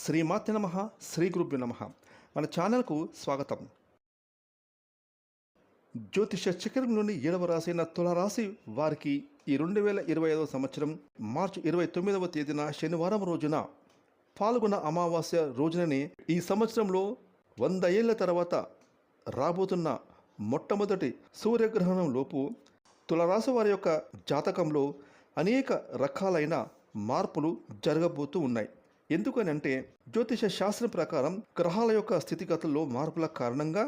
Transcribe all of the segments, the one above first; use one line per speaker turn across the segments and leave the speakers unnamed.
శ్రీమాతి నమ శ్రీ గురుభ్యు నమ. మన ఛానల్కు స్వాగతం. జ్యోతిష చక్రం నుండి ఏడవ రాశి అయిన తులారాశి వారికి ఈ రెండు వేల ఇరవై ఐదవ సంవత్సరం మార్చి ఇరవై తొమ్మిదవ తేదీన శనివారం రోజున పాల్గొన్న అమావాస్య రోజునని ఈ సంవత్సరంలో వంద ఏళ్ళ తర్వాత రాబోతున్న మొట్టమొదటి సూర్యగ్రహణం లోపు తులరాశి వారి యొక్క జాతకంలో అనేక రకాలైన మార్పులు జరగబోతూ ఉన్నాయి. ఎందుకని అంటే జ్యోతిష శాస్త్రం ప్రకారం గ్రహాల యొక్క స్థితిగతుల్లో మార్పుల కారణంగా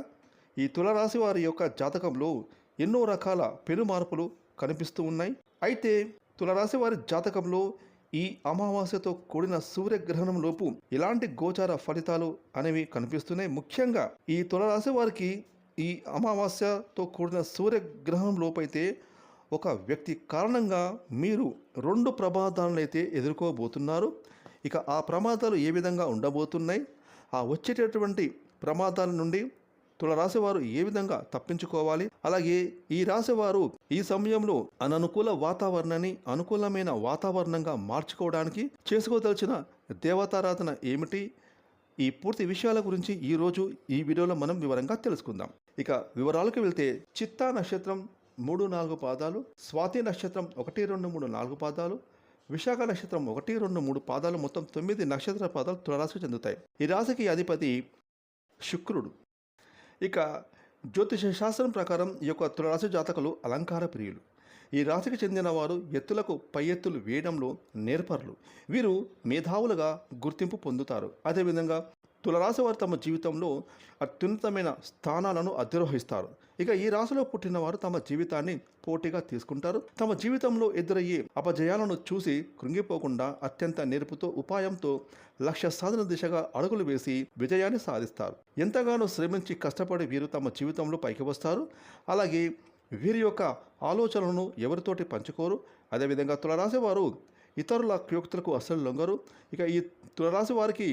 ఈ తులరాశి వారి యొక్క జాతకంలో ఎన్నో రకాల పెను మార్పులు కనిపిస్తూ ఉన్నాయి. అయితే తులరాశి వారి జాతకంలో ఈ అమావాస్యతో కూడిన సూర్యగ్రహణం లోపు ఎలాంటి గోచార ఫలితాలు అనేవి కనిపిస్తున్నాయి. ముఖ్యంగా ఈ తులరాశి వారికి ఈ అమావాస్యతో కూడిన సూర్యగ్రహణం లోపైతే ఒక వ్యక్తి కారణంగా మీరు రెండు ప్రమాదాలను అయితే ఎదుర్కోబోతున్నారు. ఇక ఆ ప్రమాదాలు ఏ విధంగా ఉండబోతున్నాయి? ఆ వచ్చేటటువంటి ప్రమాదాల నుండి తుల రాశివారు ఏ విధంగా తప్పించుకోవాలి? అలాగే ఈ రాశివారు ఈ సమయంలో అననుకూల వాతావరణాన్ని అనుకూలమైన వాతావరణంగా మార్చుకోవడానికి చేసుకోదలిచిన దేవతారాధన ఏమిటి? ఈ పూర్తి విషయాల గురించి ఈరోజు ఈ వీడియోలో మనం వివరంగా తెలుసుకుందాం. ఇక వివరాలకు వెళ్తే చిత్తా నక్షత్రం మూడు నాలుగు పాదాలు స్వాతి నక్షత్రం ఒకటి రెండు మూడు నాలుగు పాదాలు విశాఖ నక్షత్రం ఒకటి రెండు మూడు పాదాలు మొత్తం తొమ్మిది నక్షత్ర పాదాలు తులరాశికి చెందుతాయి. ఈ రాశికి అధిపతి శుక్రుడు. ఇక జ్యోతిష శాస్త్రం ప్రకారం ఈ యొక్క తులరాశి జాతకులు అలంకార ప్రియులు. ఈ రాశికి చెందిన వారు ఎత్తులకు పై ఎత్తులు వేయడంలో నేర్పరులు. వీరు మేధావులుగా గుర్తింపు పొందుతారు. అదేవిధంగా తులరాశి వారు తమ జీవితంలో అత్యున్నతమైన స్థానాలను అధిరోహిస్తారు. ఇక ఈ రాశిలో పుట్టిన వారు తమ జీవితాన్ని పోటీగా తీసుకుంటారు. తమ జీవితంలో ఎదురయ్యే అపజయాలను చూసి కృంగిపోకుండా అత్యంత నేర్పుతో ఉపాయంతో లక్ష్య సాధన దిశగా అడుగులు వేసి విజయాన్ని సాధిస్తారు. ఎంతగానో శ్రమించి కష్టపడి వీరు తమ జీవితంలో పైకి వస్తారు. అలాగే వీరి యొక్క ఆలోచనలను ఎవరితోటి పంచుకోరు. అదేవిధంగా తులరాశి వారు ఇతరుల క్యోక్తులకు అస్సలు లొంగరు. ఇక ఈ తులరాశి వారికి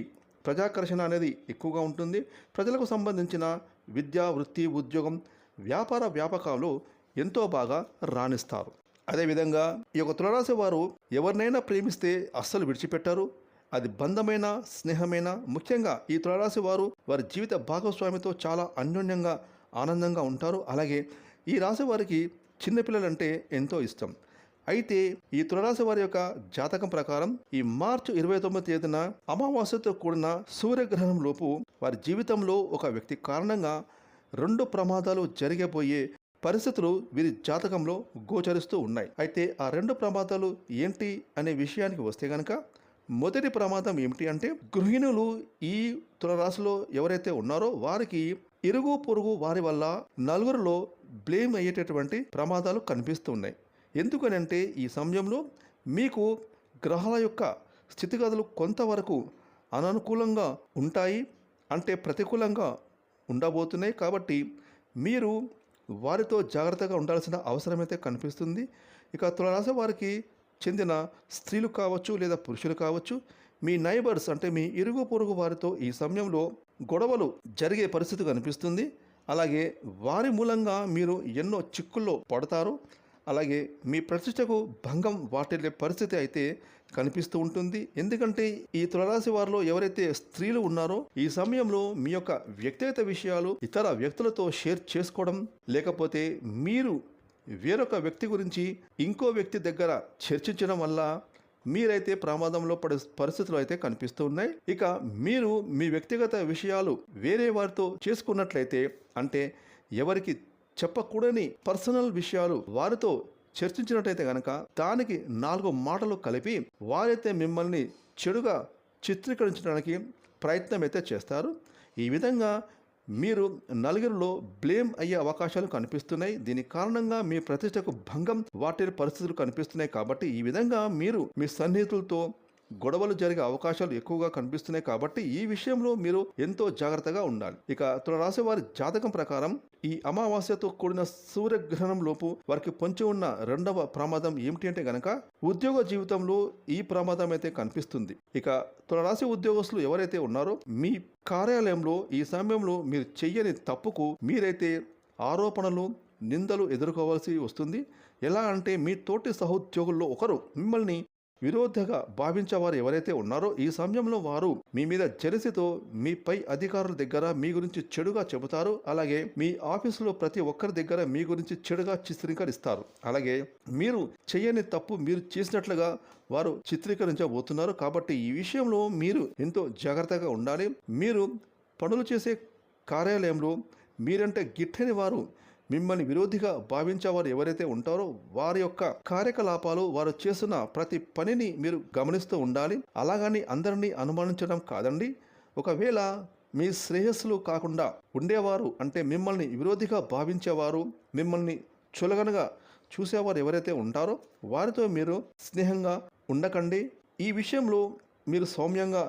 ప్రజాకర్షణ అనేది ఎక్కువగా ఉంటుంది. ప్రజలకు సంబంధించిన విద్య వృత్తి ఉద్యోగం వ్యాపార వ్యాపకాలు ఎంతో బాగా రాణిస్తారు. అదేవిధంగా ఈ యొక్క తులరాశి వారు ఎవరినైనా ప్రేమిస్తే అస్సలు విడిచిపెట్టారు. అది బంధమైన స్నేహమైన ముఖ్యంగా ఈ తులరాశి వారు వారి జీవిత భాగస్వామితో చాలా అన్యోన్యంగా ఆనందంగా ఉంటారు. అలాగే ఈ రాశి వారికి చిన్నపిల్లలంటే ఎంతో ఇష్టం. అయితే ఈ తులరాశి వారి యొక్క జాతకం ప్రకారం ఈ మార్చి ఇరవై తొమ్మిది తేదీన అమావాస్యతో కూడిన సూర్యగ్రహణం లోపు వారి జీవితంలో ఒక వ్యక్తి కారణంగా రెండు ప్రమాదాలు జరిగబోయే పరిస్థితులు వీరి జాతకంలో గోచరిస్తూ ఉన్నాయి. అయితే ఆ రెండు ప్రమాదాలు ఏంటి అనే విషయానికి వస్తే గనక మొదటి ప్రమాదం ఏమిటి అంటే గృహిణులు ఈ తులరాశిలో ఎవరైతే ఉన్నారో వారికి ఇరుగు పొరుగు వారి వల్ల నలుగురిలో బ్లేమ్ అయ్యేటటువంటి ప్రమాదాలు కనిపిస్తున్నాయి ఎందుకనంటే ఈ సమయంలో మీకు గ్రహాల యొక్క స్థితిగతులు కొంతవరకు అననుకూలంగా ఉంటాయి అంటే ప్రతికూలంగా ఉండబోతున్నాయి. కాబట్టి మీరు వారితో జాగ్రత్తగా ఉండాల్సిన అవసరమైతే కనిపిస్తుంది. ఇక తులరాశి వారికి చెందిన స్త్రీలు కావచ్చు లేదా పురుషులు కావచ్చు మీ నైబర్స్ అంటే మీ ఇరుగు పొరుగు వారితో ఈ సమయంలో గొడవలు జరిగే పరిస్థితి కనిపిస్తుంది. అలాగే వారి మూలంగా మీరు ఎన్నో చిక్కుల్లో పడతారు. అలాగే మీ ప్రతిష్టకు భంగం వాటిల్లే పరిస్థితి అయితే కనిపిస్తూ ఉంటుంది. ఎందుకంటే ఈ తులరాశి వారిలో ఎవరైతే స్త్రీలు ఉన్నారో ఈ సమయంలో మీ యొక్క వ్యక్తిగత విషయాలు ఇతర వ్యక్తులతో షేర్ చేసుకోవడం లేకపోతే మీరు వేరొక వ్యక్తి గురించి ఇంకో వ్యక్తి దగ్గర చర్చించడం వల్ల మీరైతే ప్రమాదంలో పడే పరిస్థితులు అయితే కనిపిస్తూ ఉన్నాయి. ఇక మీరు మీ వ్యక్తిగత విషయాలు వేరే వారితో చేసుకున్నట్లయితే అంటే ఎవరికి చెప్పకూడని పర్సనల్ విషయాలు వారితో చర్చించినట్టయితే కనుక దానికి నాలుగు మాటలు కలిపి వారైతే మిమ్మల్ని చెడుగా చిత్రీకరించడానికి ప్రయత్నం అయితే చేస్తారు. ఈ విధంగా మీరు నలుగురిలో బ్లేమ్ అయ్యే అవకాశాలు కనిపిస్తున్నాయి. దీని కారణంగా మీ ప్రతిష్టకు భంగం వాటి పరిస్థితులు కనిపిస్తున్నాయి. కాబట్టి ఈ విధంగా మీరు మీ సన్నిహితులతో గొడవలు జరిగే అవకాశాలు ఎక్కువగా కనిపిస్తున్నాయి కాబట్టి ఈ విషయంలో మీరు ఎంతో జాగ్రత్తగా ఉండాలి. ఇక తులరాశి వారి జాతకం ప్రకారం ఈ అమావాస్యతో కూడిన సూర్యగ్రహణం లోపు వారికి పొంచి ఉన్న రెండవ ప్రమాదం ఏమిటి అంటే గనక ఉద్యోగ జీవితంలో ఈ ప్రమాదం అయితే కనిపిస్తుంది. ఇక తులరాశి ఉద్యోగస్తులు ఎవరైతే ఉన్నారో మీ కార్యాలయంలో ఈ సమయంలో మీరు చెయ్యని తప్పుకు మీరైతే ఆరోపణలు నిందలు ఎదుర్కోవాల్సి వస్తుంది. ఎలా అంటే మీ తోటి సహోద్యోగుల్లో ఒకరు మిమ్మల్ని విరోధంగా భావించేవారు ఎవరైతే ఉన్నారో ఈ సమయంలో వారు మీ మీద జెరసితో మీ పై అధికారుల దగ్గర మీ గురించి చెడుగా చెబుతారు. అలాగే మీ ఆఫీసులో ప్రతి ఒక్కరి దగ్గర మీ గురించి చెడుగా చిత్రీకరిస్తారు. అలాగే మీరు చేయని తప్పు మీరు చేసినట్లుగా వారు చిత్రీకరించబోతున్నారు. కాబట్టి ఈ విషయంలో మీరు ఎంతో జాగ్రత్తగా ఉండాలి. మీరు పనులు చేసే కార్యాలయంలో మీరంటే గిట్టని వారు మిమ్మల్ని విరోధిగా భావించేవారు ఎవరైతే ఉంటారో వారి యొక్క కార్యకలాపాలు వారు చేస్తున్న ప్రతి పనిని మీరు గమనిస్తూ ఉండాలి. అలాగని అందరినీ అనుమానించడం కాదండి. ఒకవేళ మీ శ్రేయస్సులు కాకుండా ఉండేవారు అంటే మిమ్మల్ని విరోధిగా భావించేవారు మిమ్మల్ని చులగనగా చూసేవారు ఎవరైతే ఉంటారో వారితో మీరు స్నేహంగా ఉండకండి. ఈ విషయంలో మీరు సౌమ్యంగా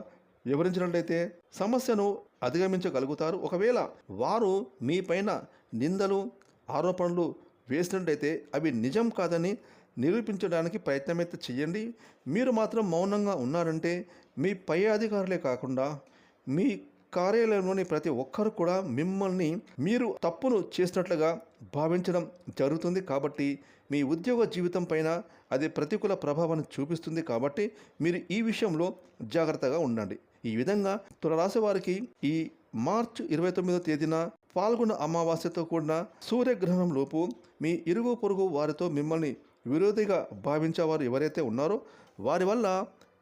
వివరించినట్లయితే సమస్యను అధిగమించగలుగుతారు. ఒకవేళ వారు మీ పైన నిందలు ఆరోపణలు వేసినట్టయితే అవి నిజం కాదని నిరూపించడానికి ప్రయత్నమైతే చేయండి మీరు మాత్రం మౌనంగా ఉన్నారంటే మీ పై అధికారులే కాకుండా మీ కార్యాలయంలోని ప్రతి ఒక్కరు కూడా మిమ్మల్ని మీరు తప్పును చేసినట్లుగా భావించడం జరుగుతుంది కాబట్టి మీ ఉద్యోగ జీవితం పైన అది ప్రతికూల ప్రభావాన్ని చూపిస్తుంది కాబట్టి మీరు ఈ విషయంలో జాగ్రత్తగా ఉండండి. ఈ విధంగా తులరాశి వారికి ఈ మార్చ్ ఇరవై తొమ్మిదో తేదీన పాల్గొన్న అమావాస్యతో కూడిన సూర్యగ్రహణంలోపు మీ ఇరుగు పొరుగు వారితో మిమ్మల్ని విరోధిగా భావించేవారు ఎవరైతే ఉన్నారో వారి వల్ల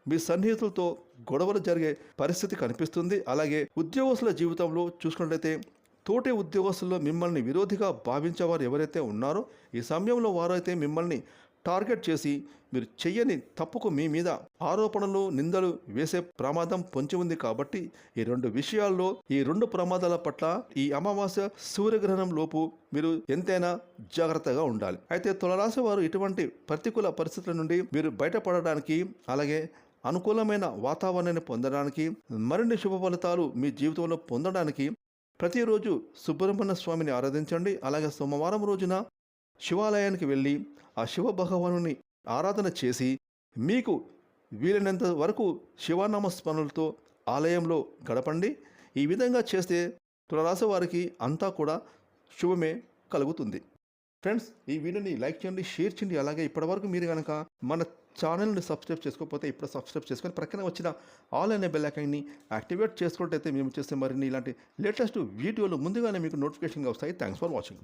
మీ సన్నిహితులతో గొడవలు జరిగే పరిస్థితి కనిపిస్తుంది. అలాగే ఉద్యోగస్తుల జీవితంలో చూసుకున్నట్లయితే తోటి ఉద్యోగస్తుల్లో మిమ్మల్ని విరోధిగా భావించేవారు ఎవరైతే ఉన్నారో ఈ సమయంలో వారైతే మిమ్మల్ని టార్గెట్ చేసి మీరు చెయ్యని తప్పుకు మీ మీద ఆరోపణలు నిందలు వేసే ప్రమాదం పొంచి ఉంది కాబట్టి ఈ రెండు విషయాల్లో ఈ రెండు ప్రమాదాల పట్ల ఈ అమావాస్య సూర్యగ్రహణం లోపు మీరు ఎంతైనా జాగ్రత్తగా ఉండాలి. అయితే తులరాశి వారు ఇటువంటి ప్రతికూల పరిస్థితుల నుండి మీరు బయటపడడానికి అలాగే అనుకూలమైన వాతావరణాన్ని పొందడానికి మరిన్ని శుభ ఫలితాలు మీ జీవితంలో పొందడానికి ప్రతిరోజు సుబ్రహ్మణ్య స్వామిని ఆరాధించండి. అలాగే సోమవారం రోజున శివాలయానికి వెళ్ళి ఆ శివ భగవానుని ఆరాధన చేసి మీకు వీలైనంత వరకు శివనామస్మరణలతో ఆలయంలో గడపండి. ఈ విధంగా చేస్తే తులరాశి వారికి అంతా కూడా శుభమే కలుగుతుంది. ఫ్రెండ్స్ ఈ వీడియోని లైక్ చేయండి షేర్ చేయండి. అలాగే ఇప్పటివరకు మీరు కనుక మన ఛానల్ని సబ్స్క్రైబ్ చేసుకోకపోతే ఇప్పుడు సబ్స్క్రైబ్ చేసుకొని ప్రక్కన వచ్చిన ఆల్ అనే బెల్ ఐకాన్ని యాక్టివేట్ చేసుకున్నట్టయితే మేము చేస్తే మరిన్ని ఇలాంటి లేటెస్ట్ వీడియోలు ముందుగానే మీకు నోటిఫికేషన్గా వస్తాయి. Thanks for watching.